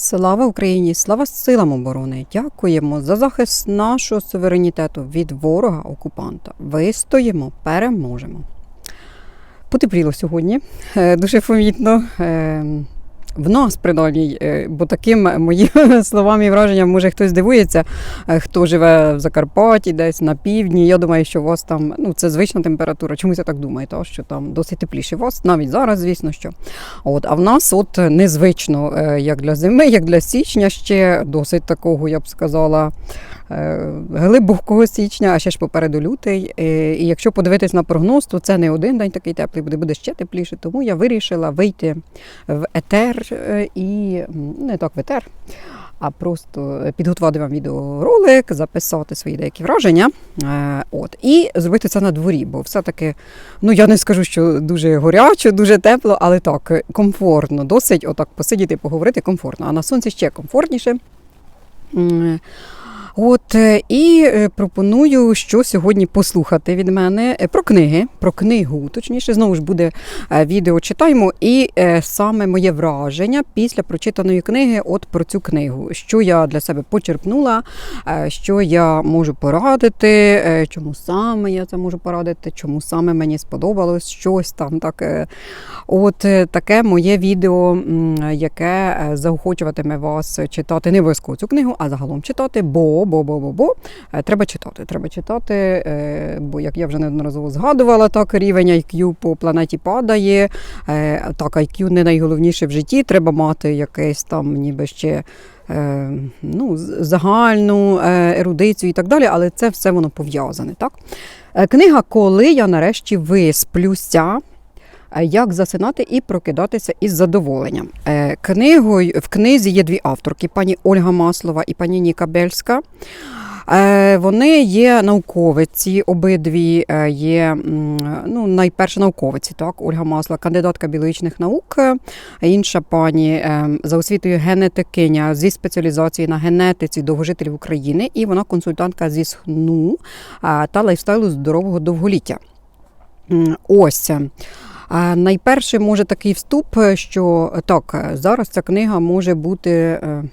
Слава Україні! Слава силам оборони! Дякуємо за захист нашого суверенітету від ворога окупанта. Вистоїмо, переможемо. Потепліло сьогодні. Е, Дуже помітно. В нас, принаймні, е, бо таким моїми словами і враженням, може хтось дивується, е, хто живе в Закарпатті, десь на півдні. Я думаю, що у вас там ну, це звична температура. Чомусь я так думаю, та, що там досить тепліше. У вас навіть зараз, звісно, що. От, а в нас от незвично, е, як для зими, як для січня, ще досить такого, я б сказала, глибокого січня, а ще ж попереду лютий. І якщо подивитись на прогноз, то це не один день такий теплий, буде, буде ще тепліше. Тому я вирішила вийти в етер е, і не так в етер. А просто підготувати вам відеоролик, записати свої деякі враження. Е, От, і зробити це на дворі, бо все-таки, ну я не скажу, що дуже горячо, дуже тепло, але так, комфортно, досить отак посидіти, поговорити комфортно. А на сонці ще комфортніше. От е, і е, пропоную, що сьогодні послухати від мене е, про книги, про книгу, точніше, знову ж буде відео читаємо, і саме моє враження після прочитаної книги, от про цю книгу, що я для себе почерпнула, що я можу порадити, чому саме я це можу порадити, чому саме мені сподобалось щось там. Так. От таке моє відео, яке заохочуватиме вас читати не обов'язково цю книгу, а загалом читати, бо, бо, бо, бо, бо е, треба читати. Треба читати, е, бо як я вже неодноразово згадувала, так рівень IQ по планеті падає. Е, Так, IQ не найголовніше в житті. Треба мати якесь там, ніби ще. Ну, загальну ерудицію і так далі, але це все воно пов'язане. Так? Книга Коли я нарешті висплюся. Е, Як засинати і прокидатися із задоволенням. Е, Книгою в книзі є дві авторки: пані Ольга Маслова і пані Ніка Бельська. Е, Вони є науковиці, обидві є ну, найперше науковиці. Так, Ольга Масла, кандидатка біологічних наук, інша пані за освітою генетикиня зі спеціалізації на генетиці довгожителів України, і вона консультантка зі сну та лайфстайлу здорового довголіття. Ось. А найперше, може такий вступ, що так, е, зараз ця книга може бути, е,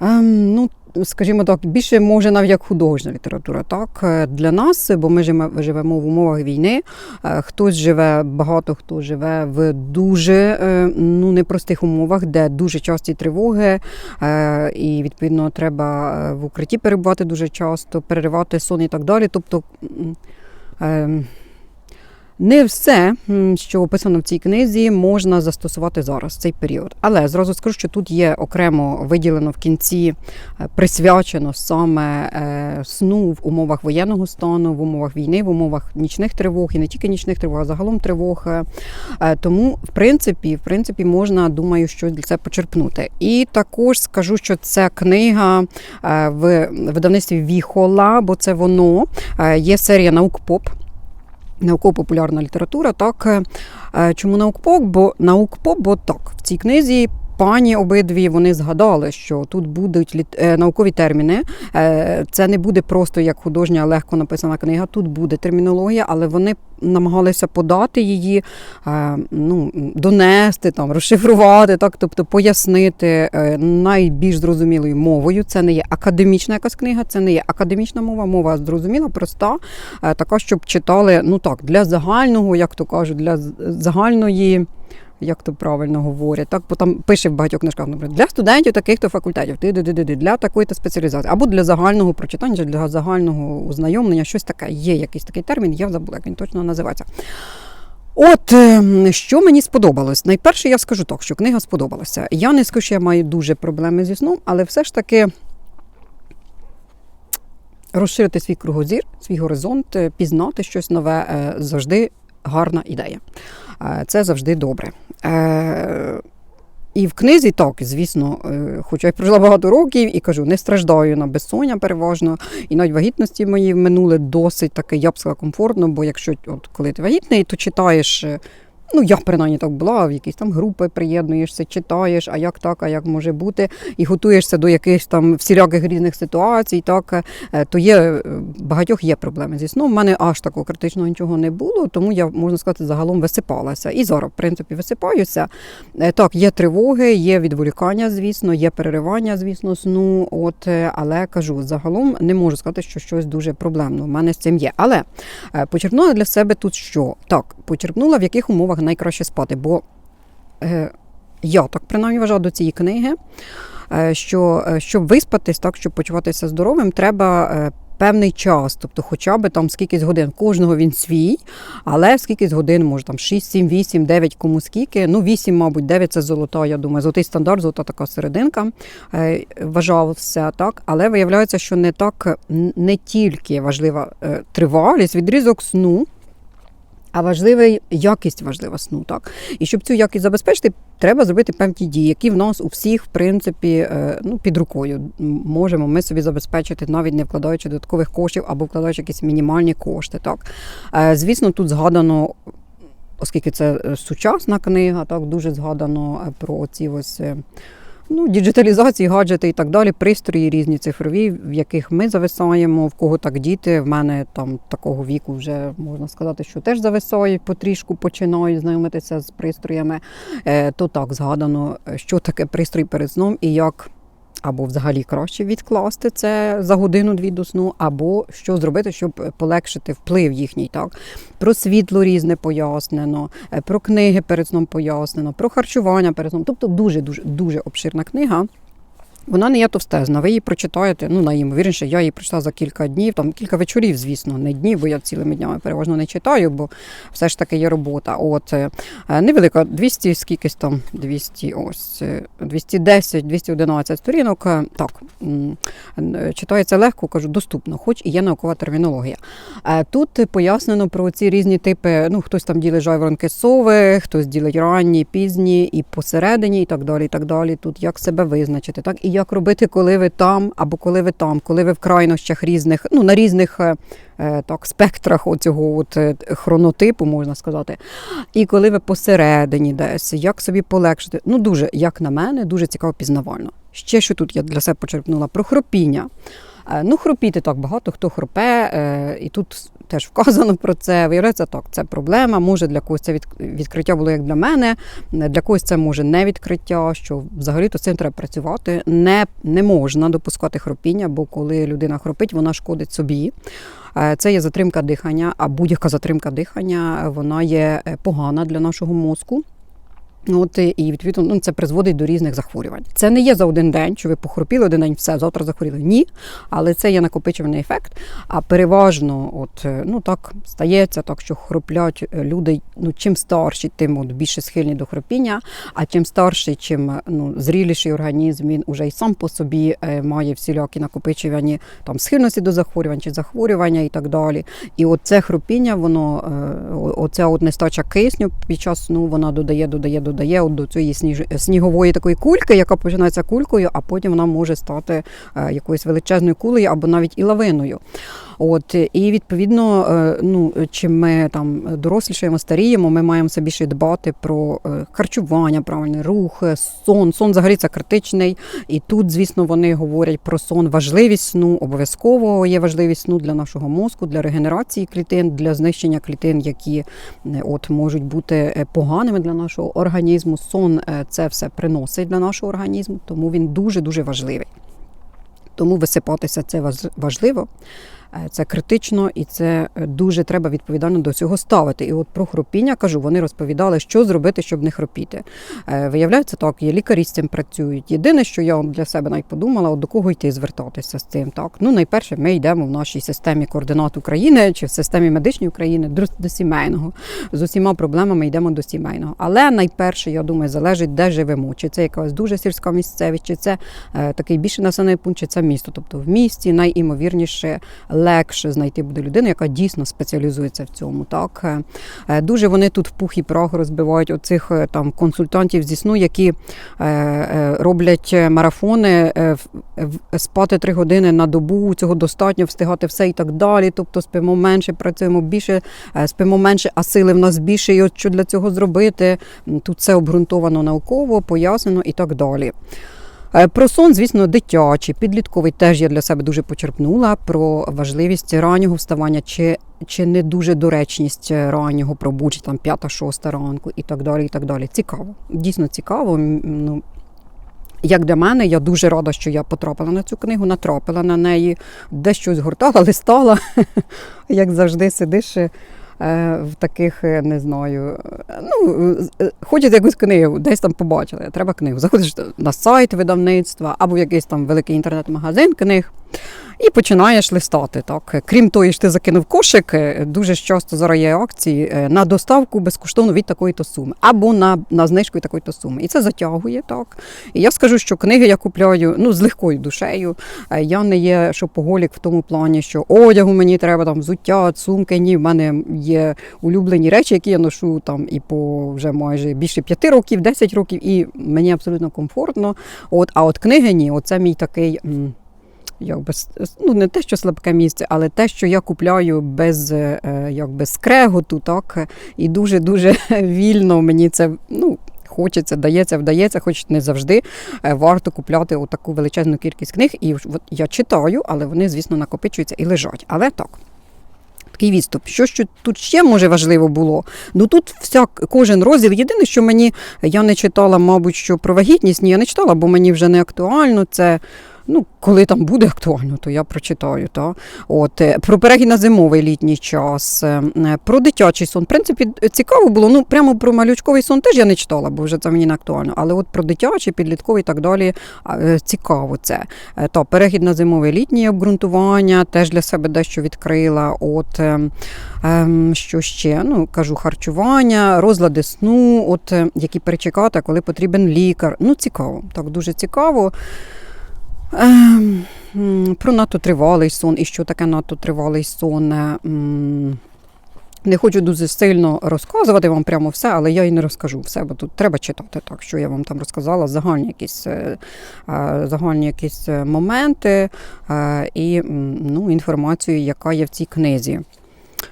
ем, ну, скажімо так, більше може навіть як художня література. Так, е, для нас, бо ми живемо, в умовах війни. е, Хтось живе, багато хто живе в дуже е, ну, непростих умовах, де дуже часті тривоги, е, і відповідно треба е, в укритті перебувати дуже часто, переривати сон і так далі. Тобто. Не все, що описано в цій книзі, можна застосувати зараз цей період. Але зразу скажу, що тут є окремо виділено в кінці, е, присвячено саме е, сну в умовах воєнного стану, в умовах війни, в умовах нічних тривог і не тільки нічних тривог, а загалом тривог. Е, Тому, в принципі, в принципі, можна, думаю, щось для це почерпнути. І також скажу, що ця книга в видавництві Віхола, бо це воно є серія наук поп науково-популярна література. Так Е, чому наук-поп? Бо наук-поп, бо так в цій книзі. Пані обидві вони згадали, що тут будуть е, наукові терміни. Е, Це не буде просто як художня, легко написана книга. Тут буде термінологія, але вони намагалися подати її, е, ну, донести, там, розшифрувати, так, тобто пояснити найбільш зрозумілою мовою. Це не є академічна якась книга, це не є академічна мова, мова зрозуміла, проста, така, щоб читали ну так, для загального, як то кажуть, для загальної. Як то правильно говорять, так бо там пише в багатьох книжках, наприклад, для студентів таких-то факультетів, ти для такої-то спеціалізації, або для загального прочитання, для загального ознайомлення, щось таке. Є якийсь такий термін, я забула, як він точно називається. От ем, що мені сподобалось. Найперше я скажу так, що книга сподобалася. Я не скажу, що я маю дуже проблеми зі сном, але все ж таки розширити свій кругозір, свій горизонт, е, пізнати щось нове е, завжди гарна ідея. Е, Це завжди добре. Е, І в книзі так, звісно, е, хоча я прожила багато років і кажу, не страждаю на безсоння переважно. І навіть вагітності мої минули досить таке, я б сказала, комфортно, бо якщо от коли ти вагітний, то читаєш. Ну, я принаймні так була, в якісь там групи приєднуєшся, читаєш, а як так, а як може бути, і готуєшся до якихось там всіляких різних ситуацій, так, е, то є е, багатьох є проблеми зі сном. У мене аж такого критичного нічого не було, тому я, можна сказати, загалом висипалася. І зараз, в принципі, висипаюся. Е, Так, є тривоги, є відволікання, звісно, є переривання, звісно, сну. От, але кажу, загалом не можу сказати, що щось дуже проблемно. У мене з цим є. Але почерпнула для себе тут що? Так, почерпнула, в яких умовах найкраще спати, бо е, я так принаймні вважаю до цієї книги, е, що е, щоб виспатись, так, щоб почуватися здоровим, треба. е, Певний час, тобто хоча б там скількись годин. Кожного він свій, але скількись годин, може там 6, 7, 8, 9, кому скільки. Ну, 8, мабуть, 9 це золота, я думаю, золотий стандарт, золота така серединка е, вважався так. Але виявляється, що не так не тільки важлива е, тривалість, відрізок сну, а важлива якість важлива сну. Так? І щоб цю якість забезпечити, треба зробити певні дії, які в нас у всіх, в принципі, е, ну, під рукою. Можемо ми собі забезпечити, навіть не вкладаючи додаткових коштів або вкладаючи якісь мінімальні кошти. Так? Е, Звісно, тут згадано. Оскільки це е, сучасна книга, так дуже згадано про ці ось ну, діджиталізації, гаджети і так далі, пристрої різні цифрові, в яких ми зависаємо, в кого так діти. В мене там такого віку вже можна сказати, що теж зависають, потрішку починають знайомитися з пристроями. Е, То так згадано, що таке пристрій перед сном і як. Або взагалі краще відкласти це за годину-дві до сну, або що зробити, щоб полегшити вплив їхній. Так про світло різне пояснено, е, про книги перед сном пояснено, про харчування перед сном. Тобто дуже дуже дуже обширна книга. Вона не є товстезна. Ви її прочитаєте, ну найімовірніше, я її прочитала за кілька днів, там кілька вечорів, звісно, не днів, бо я цілими днями переважно не читаю, бо все ж таки є робота. От е, невелика, 200, скількись там, 200, ось е, 210, 211 сторінок. Е, Так, е, читається легко, кажу, доступно, хоч і є наукова термінологія. Е, Тут пояснено про ці різні типи. Ну, хтось там ділить жайворонки сови, хтось ділить ранні, пізні і посередині, і так далі. і так далі. Тут як себе визначити, так і як робити, коли ви там, або коли ви там, коли ви в крайнощах різних, ну на різних. е, е, Так, спектрах оцього от е, хронотипу, можна сказати. І коли ви посередині десь, як собі полегшити. Ну, дуже, як на мене, дуже цікаво пізнавально. Ще що тут я для себе почерпнула про хропіння. Ну, хропіти так багато хто хропе, і тут теж вказано про це. Виявляється, так, це проблема. Може для когось це від- відкриття було як для мене, для когось це може не відкриття, що взагалі-то з цим треба працювати. Не, не можна допускати хропіння, бо коли людина хропить, вона шкодить собі. Е, Це є затримка дихання, а будь-яка затримка дихання вона є е, погана для нашого мозку. От і відповідно ну, це призводить до різних захворювань. Це не є за один день, що ви похропіли один день, все завтра захворіли. Ні, але це є накопичувальний ефект. А переважно, от е, ну так стається, так що хроплять е, люди. Ну чим старші, тим от більше схильні до хропіння. А чим старший, чим е, ну зріліший організм, він уже й сам по собі має всілякі накопичувані там схильності до захворювань чи захворювання і так далі. І от це хропіння, воно оця от нестача кисню під час сну, вона додає, додає, додає от до цієї сніж- снігової такої кульки, яка починається кулькою, а потім вона може стати е, якоюсь величезною кулею або навіть і лавиною. От і відповідно, е, ну чим ми там дорослішаємо, старіємо, ми маємо все більше дбати про е, харчування, правильний рух, е, сон. Сон взагалі це критичний. І тут, звісно, вони говорять про сон, важливість сну, обов'язково є важливість сну для нашого мозку, для регенерації клітин, для знищення клітин, які от можуть бути поганими для нашого організму. Сон це все приносить для нашого організму, тому він дуже дуже важливий. Тому висипатися це важ- важливо, це критично і це е, дуже треба відповідально до цього ставити. І от про хропіння кажу, вони розповідали, що зробити, щоб не хропіти. Е, Виявляється, так, є лікарі з цим працюють. Єдине, що я для себе навіть подумала, от до кого йти звертатися з цим. Так, ну найперше, ми йдемо в нашій системі координат України чи в системі медичної України до, сімейного. З усіма проблемами йдемо до сімейного. Але найперше, я думаю, залежить, де живемо. Чи це якась дуже сільська місцевість, чи це е, такий більше населений пункт, чи це місто. Тобто в місті найімовірніше легше знайти буде людину, яка дійсно спеціалізується в цьому. Так Е, е, дуже вони тут в пух і прах розбивають оцих е, там консультантів зі сну, які роблять марафони, спати три години на добу, цього достатньо встигати все і так далі. Тобто спимо менше, працюємо більше, спимо менше, а сили в нас більше. І от що для цього зробити? Тут все обґрунтовано науково, пояснено і так далі. Е, Про сон, звісно, дитячий, підлітковий теж я для себе дуже почерпнула про важливість раннього вставання, чи, чи не дуже доречність е, раннього пробудження, там п'ята-шоста ранку і так далі. і так далі. Цікаво, дійсно цікаво. Ну, як для мене, я дуже рада, що я потрапила на цю книгу, натрапила на неї, дещо згортала, листала, як завжди сидиш. Е, В таких, е, не знаю, е, ну, хочуть якусь книгу, десь там побачили, треба книгу. Заходиш на сайт видавництва або в якийсь там великий інтернет-магазин книг і починаєш листати. Так. Крім того, що ти закинув кошик, е, дуже часто зараз є акції е, на доставку безкоштовно від такої-то суми, або на, на знижку від такої-то суми. І це затягує так. І я скажу, що книги я купляю ну, з легкою душею. Е, Я не є шопоголік в тому плані, що одягу мені треба там взуття, сумки. Ні, в мене є улюблені речі, які я ношу там і по вже майже більше п'яти років, 10 років, і мені абсолютно комфортно. От, а от книги ні, оце мій такий. Якби ну не те, що слабке місце, але те, що я купляю без е, якби скреготу, так і дуже дуже вільно мені це ну. Хочеться, дається, вдається, хоч не завжди е, варто купляти таку величезну кількість книг. І я читаю, але вони, звісно, накопичуються і лежать. Але так. Такий відступ. Що, що тут ще може важливо було? Ну тут вся кожен розділ. Єдине, що мені я не читала, мабуть, що про вагітність, ні, я не читала, бо мені вже не актуально. Це ну, коли там буде актуально, то я прочитаю. Та? От, е, про перехід на зимовий літній час, е, е, про дитячий сон. В принципі, цікаво було. Ну, прямо про малючковий сон теж я не читала, бо вже це мені не актуально. Але от про дитячий, підлітковий і так далі цікаво це. Та, перехід на зимовий літній обґрунтування, теж для себе дещо відкрила. От, ем, що ще? Ну, кажу, харчування, розлади сну, от, які перечекати, коли потрібен лікар. Ну, цікаво, так, дуже цікаво. Ем, про надто тривалий сон і що таке надто тривалий сон. е, Не хочу дуже сильно розказувати вам прямо все, але я і не розкажу все, бо тут треба читати так, що я вам там розказала, загальні якісь, е, загальні якісь е, моменти і ну, інформацію, яка є в цій книзі.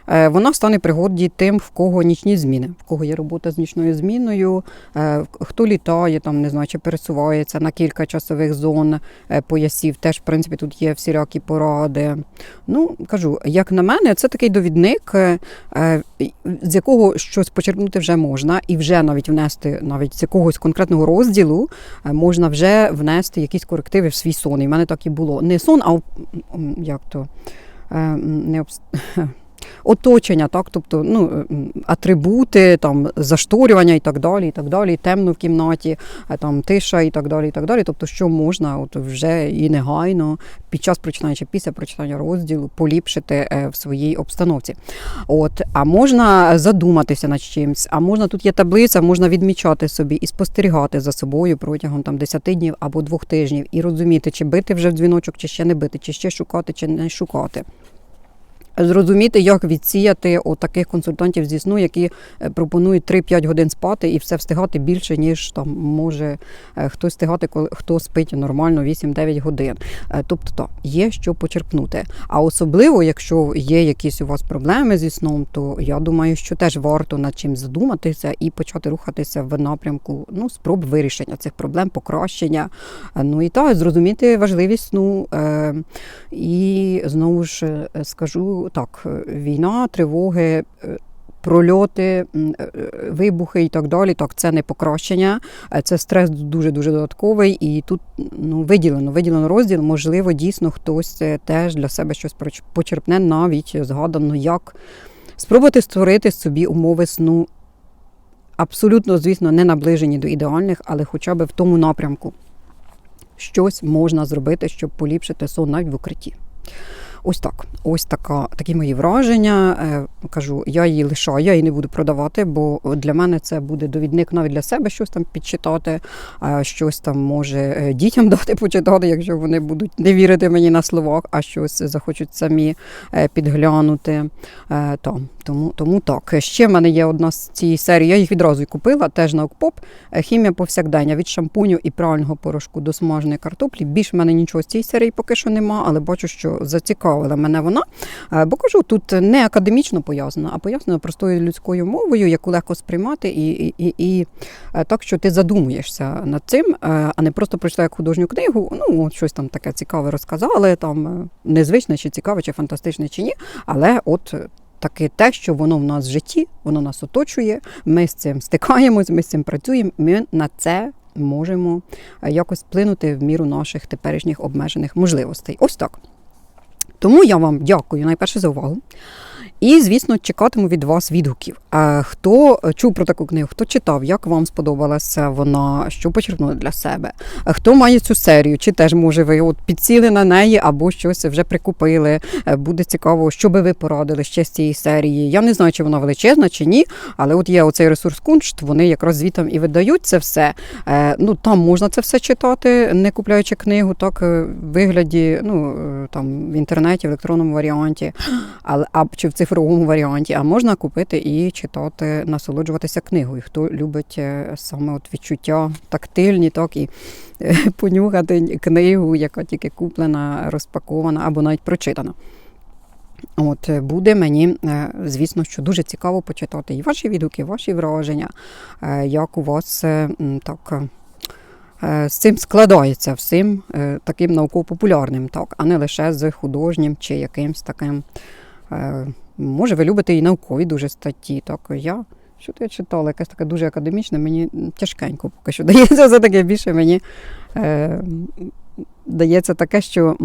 Е, Вона стане пригоді тим, в кого нічні зміни, в кого є робота з нічною зміною, е, хто літає, там не знаю, чи пересувається на кілька часових зон е, поясів. Теж, в принципі, тут є всілякі поради. Ну, кажу, як на мене, це такий довідник, з якого щось почерпнути вже можна, і вже навіть внести, навіть з якогось конкретного розділу можна вже внести якісь корективи в свій сон. І в мене так і було. Не сон, а як то. Не обс... Оточення, так, тобто ну, атрибути, там, зашторювання і так далі, і так далі, темно в кімнаті, е, там, тиша і так далі, і так далі. Тобто, що можна от вже і негайно під час прочитання чи після прочитання розділу поліпшити е, в своїй обстановці. От, а можна задуматися над чимось, а можна тут є таблиця, можна відмічати собі і спостерігати за собою протягом там 10 днів або двох тижнів, і розуміти, чи бити вже в дзвіночок, чи ще не бити, чи ще шукати, чи не шукати. Зрозуміти, як відсіяти от таких консультантів зі сну, які е, пропонують 3-5 годин спати і все встигати більше, ніж там може е, хтось встигати, коли хто спить нормально 8-9 годин. Е, Тобто так, є що почерпнути. А особливо, якщо є якісь у вас проблеми зі сном, то я думаю, що теж варто над чим задуматися і почати рухатися в напрямку ну, спроб вирішення цих проблем, покращення. Ну і так, зрозуміти важливість сну. І знову ж скажу так: е, війна, тривоги. е, Прольоти, е, вибухи і так далі. Так, це не покращення, це стрес дуже дуже додатковий. І тут ну виділено, виділено розділ. Можливо, дійсно хтось теж для себе щось почерпне, навіть згадано, як спробувати створити собі умови сну. Абсолютно, звісно, не наближені до ідеальних, але хоча б в тому напрямку щось можна зробити, щоб поліпшити сон навіть в укритті. Ось так. Ось така, такі мої враження. Е, кажу, я її лишаю, я її не буду продавати, бо для мене це буде довідник навіть для себе щось там підчитати, щось там може е, дітям дати почитати, якщо вони будуть не вірити мені на словах, а щось захочуть самі е, підглянути. Е, то, тому, тому так. Ще в мене є одна з цієї серії, я їх відразу і купила, теж на Окпоп. Е, Хімія повсякдення від шампуню і прального порошку до смаженої картоплі. Більш в мене нічого з цієї серії поки що нема, але бачу, що зацікавила мене вона. Е, Бо кажу, тут не академічно пояснено, а пояснено простою людською мовою, яку легко сприймати, і, і, і, і е, так, що ти задумуєшся над цим, е, а не просто прочитав художню книгу. Ну, щось там таке цікаве розказали, там незвичне, чи цікаве, чи фантастичне, чи ні. Але от таке те, що воно в нас в житті, воно нас оточує. Ми з цим стикаємось, ми з цим працюємо. Ми на це можемо якось вплинути в міру наших теперішніх обмежених можливостей. Ось так. Тому я вам дякую найперше за увагу. І, звісно, чекатиму від вас відгуків. Е, Хто чув про таку книгу, хто читав, як вам сподобалася вона, що почерпнули для себе? Е, Хто має цю серію, чи теж може ви от підсіли на неї або щось вже прикупили? Е, Буде цікаво, що би ви порадили ще з цієї серії. Я не знаю, чи вона величезна чи ні, але от є оцей ресурс Куншт, вони якраз звітом і видають це все. Е, Ну там можна це все читати, не купляючи книгу, так е, в вигляді, ну е, там в інтернеті, в електронному варіанті, але а чи в цифровому варіанті. А можна купити і читати, насолоджуватися книгою. Хто любить е, саме от відчуття тактильні, так і е, понюхати книгу, яка тільки куплена, розпакована або навіть прочитана. От е, буде мені, звісно, що дуже цікаво почитати і ваші відгуки, ваші враження, як у вас так. З цим складається всім таким науково-популярним, так, а не лише з художнім чи якимсь таким. Може, ви любите і наукові дуже статті. Так, я що то я читала, якась така дуже академічна, мені тяжкенько поки що дається все таке більше мені е, дається таке, що.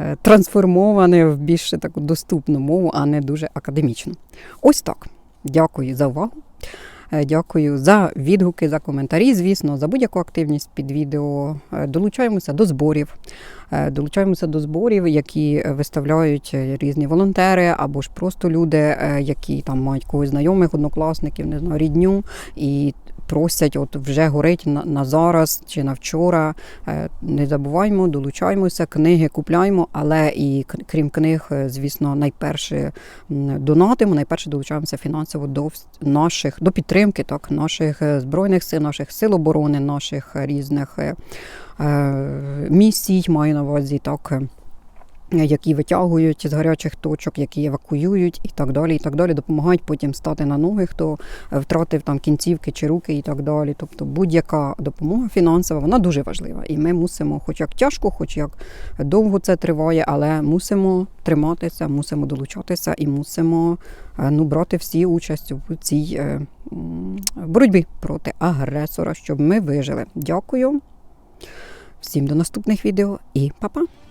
е, трансформоване в більш таку доступну мову, а не дуже академічну. Ось так. Дякую за увагу. Е, Дякую за відгуки, за коментарі, звісно, за будь-яку активність під відео. Е, Долучаємося до зборів. Е, Долучаємося до зборів, які виставляють різні волонтери або ж просто люди, які там мають когось знайомих, однокласників, не знаю, рідню і просять, от вже горить на, на зараз чи на вчора. Е, Не забуваємо, долучаємося, книги купляємо, але і крім книг, е, звісно, найперше донатимо, найперше долучаємося фінансово до наших до підтримки так, наших е, збройних сил, наших сил оборони, наших різних місій, маю на увазі так. Які витягують з гарячих точок, які евакуюють і так далі, і так далі, допомагають потім стати на ноги, хто е, втратив там кінцівки чи руки і так далі. Тобто будь-яка допомога фінансова, вона дуже важлива. І ми мусимо, хоч як тяжко, хоч як довго це триває, але мусимо триматися, мусимо долучатися і мусимо е, ну, брати всі участь у цій е, боротьбі проти агресора, щоб ми вижили. Дякую. Всім до наступних відео і па-па!